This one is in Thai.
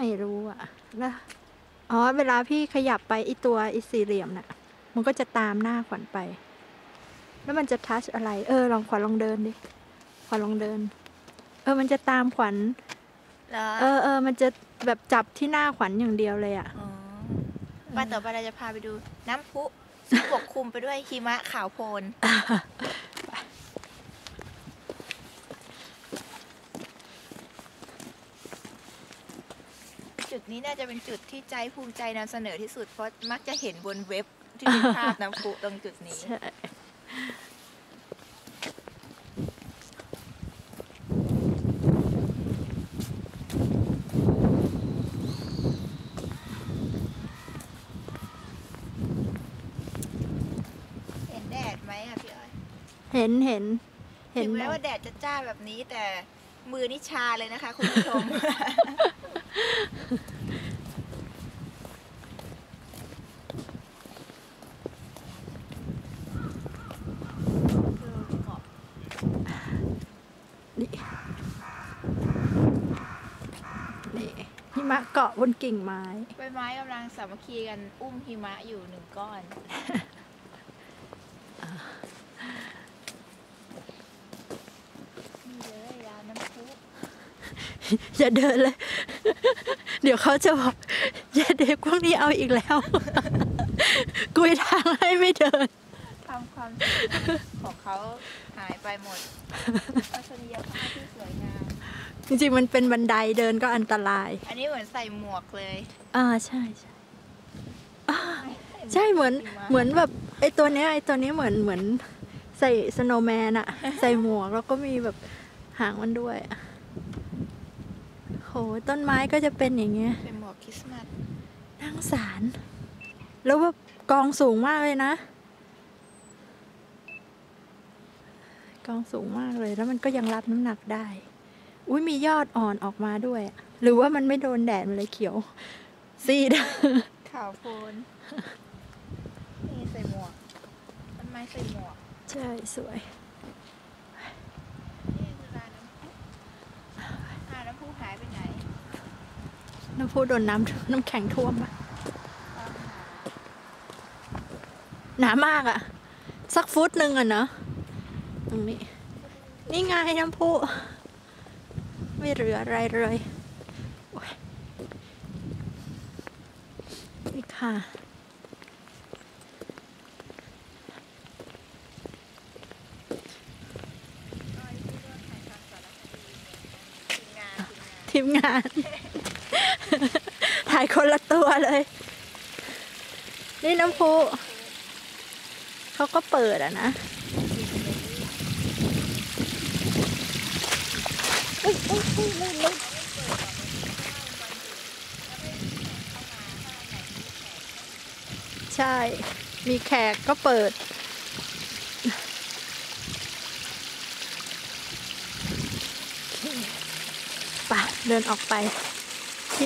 ไม่รู้อะแล้วอ๋อ เวลาพี่ขยับไปไอตัวไอสี่เหลี่ยมน่ะ มันก็จะตามหน้าขวัญไป แล้วมันจะทัชอะไร เออ ลองขวัญลองเดินดิ ขวัญลองเดิน เออ มันจะตามขวัญแล้วเออเออ มันจะแบบจับที่หน้าขวัญอย่างเดียวเลยอะอ๋อวันต่อไปเราจะพาไปดูน้ำพุซึ่งปกคลุมไปด้วยหิมะขาวโพล จุดนี้น่าจะเป็นจุดที่ใจภูมิใจนำเสนอที่สุด เพราะมักจะเห็นบนเว็บที่มีภาพน้ำพุตรงจุดนี้ใช่เห็นแดดไหมอะพี่อ้อยเห็นเห็น เห็ถึนงไหมแม้ว่าแดดจะจ้าแบบนี้แต่มือนี่ชาเลยนะคะ คุณผู้ชม นี่นี่หิ มะเกาะบนกิ่งไม้ใบไม้กำลังสามัคคีกันอุ้มหิมะอยู่หนึ่งก้อน นี่เลยร้านน้ำพุอย่าเดินเลย เดี๋ยวเขาจะบอกอย่าเด็กพวกนี้เอาอีกแล้ว กุยทางให้ไม่เดินทำความสวยงามของเขาหายไปหมดทัศนียภาพที่สวยงาม จริงๆมันเป็นบันไดเดินก็อันตราย อันนี้เหมือนใส่หมวกเลยอ่าใช่ใช่อ่าใช่เหมือนเหมือนแบบไอตัวเนี้ยไอตัวเนี้ยเหมือนเหมือนใส่สโนว์แมนอะใส่หมวกแล้วก็มีแบบหางมันด้วยอะโหต้นไม้ก็จะเป็นอย่างเงี้ยเป็นหมวกคริสต์มาสนั่งสาร แล้วแบบกองสูงมากเลยนะ กองสูงมากเลยแล้วมันก็ยังรับน้ำหนักได้ อุ้ยมียอดอ่อนออกมาด้วยอะหรือว่ามันไม่โดนแดดมันเลยเขียว ซีดขาวโพลนนี่ใส่หมวกต้นไม้ใส่หมวก ใช่สวยนี่คือร้านน้ำพุอ่าน้ำพุหายไปไหน น้ำพุโดนน้ำน้ำแข็งท่วมอะตามหาหนามากอะสักฟุตหนึ่งอะเนอะตรงนี้ นี่ไงน้ำพุ ไม่เหลืออะไรเลยนี่ค่ะทีมงานทีมงานทีมงาน ถ่ายคนละตัวเลย นี่น้ำพุเขาก็เปิดอะนะ อุ๊ยอุ๊ยอุ๊ยลื่นลื่นใช่ มีแขกก็เปิด ไป เดินออกไป